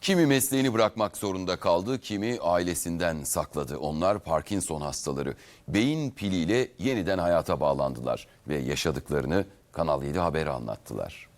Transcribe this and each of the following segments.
Kimi mesleğini bırakmak zorunda kaldı, kimi ailesinden sakladı. Onlar Parkinson hastaları. Beyin piliyle yeniden hayata bağlandılar ve yaşadıklarını Kanal 7 Haber'e anlattılar.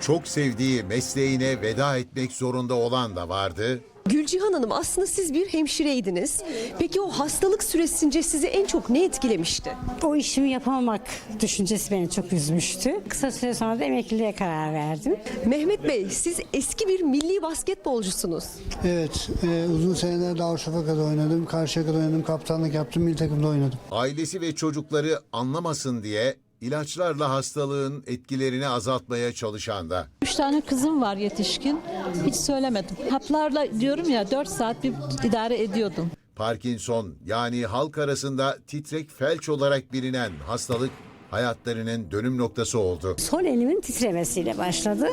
Çok sevdiği mesleğine veda etmek zorunda olan da vardı. Gülcihan Hanım aslında siz bir hemşireydiniz. Peki o hastalık süresince sizi en çok ne etkilemişti? O işimi yapamamak düşüncesi beni çok üzmüştü. Kısa süre sonra da emekliliğe karar verdim. Mehmet Bey siz eski bir milli basketbolcusunuz. Evet, e, uzun seneler Darüşşafaka'da oynadım, Karşıyaka'da oynadım, kaptanlık yaptım, milli takımda oynadım. Ailesi ve çocukları anlamasın diye ilaçlarla hastalığın etkilerini azaltmaya çalışan da. Üç tane kızım var yetişkin. Hiç söylemedim. Haplarla diyorum ya 4 saat bir idare ediyordum. Parkinson yani halk arasında titrek felç olarak bilinen hastalık hayatlarının dönüm noktası oldu. Sol elimin titremesiyle başladı.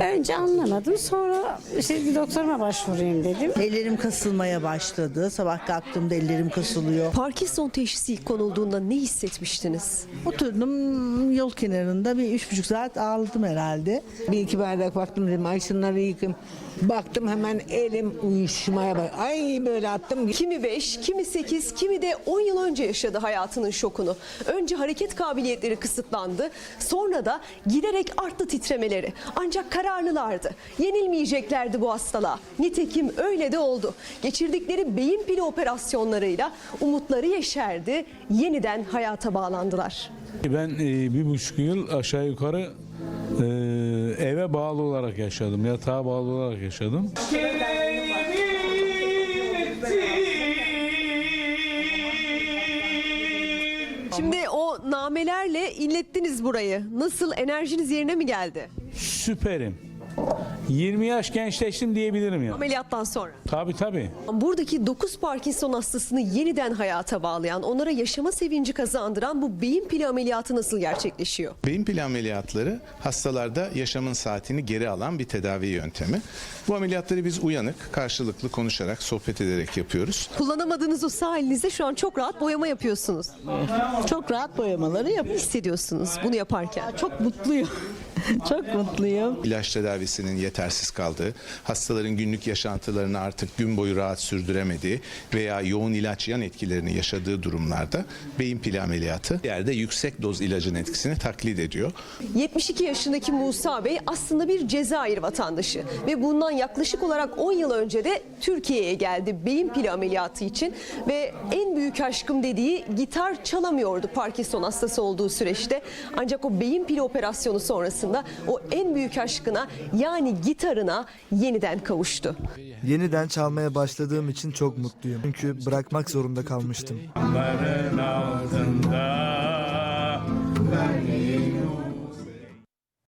Önce anlamadım. Sonra işte bir doktoruma başvurayım dedim. Ellerim kasılmaya başladı. Sabah kalktığımda ellerim kasılıyor. Parkinson teşhisi ilk konulduğunda ne hissetmiştiniz? Oturdum yol kenarında bir üç buçuk saat ağladım herhalde. Bir iki bardak baktım dedim ay şunları yıkayım. Baktım hemen elim uyuşmaya bak. Ay böyle attım. Kimi 5, kimi 8, kimi de 10 yıl önce yaşadı hayatının şokunu. Önce hareket kabiliyetleri kısıtlandı. Sonra da giderek arttı titremeleri. Ancak kararlılardı. Yenilmeyeceklerdi bu hastalığa. Nitekim öyle de oldu. Geçirdikleri beyin pili operasyonlarıyla umutları yeşerdi. Yeniden hayata bağlandılar. Ben e, bir buçuk yıl aşağı yukarı e, eve bağlı olarak yaşadım. Yatağa bağlı olarak yaşadım. Şimdi o namelerle inlettiniz burayı. Nasıl enerjiniz yerine mi geldi? Süperim. 20 yaş gençleştim diyebilirim ya. Ameliyattan sonra. Tabii tabii. Buradaki 9 Parkinson hastasını yeniden hayata bağlayan, onlara yaşama sevinci kazandıran bu beyin pili ameliyatı nasıl gerçekleşiyor? Beyin pili ameliyatları hastalarda yaşamın saatini geri alan bir tedavi yöntemi. Bu ameliyatları biz uyanık, karşılıklı konuşarak, sohbet ederek yapıyoruz. Kullanamadığınız o sağ elinizde şu an çok rahat boyama yapıyorsunuz. Çok rahat boyamaları Ne yapıyor. hissediyorsunuz bunu yaparken? Çok mutluyum. Çok mutluyum. İlaç tedavisinin yetersiz kaldığı, hastaların günlük yaşantılarını artık gün boyu rahat sürdüremediği veya yoğun ilaç yan etkilerini yaşadığı durumlarda beyin pili ameliyatı yerde yüksek doz ilacın etkisini taklit ediyor. 72 yaşındaki Musa Bey aslında bir Cezayir vatandaşı ve bundan yaklaşık olarak 10 yıl önce de Türkiye'ye geldi beyin pili ameliyatı için ve en büyük aşkım dediği gitar çalamıyordu Parkinson hastası olduğu süreçte. Ancak o beyin pili operasyonu sonrasında aslında o en büyük aşkına yani gitarına yeniden kavuştu. Yeniden çalmaya başladığım için çok mutluyum. Çünkü bırakmak zorunda kalmıştım. Altında,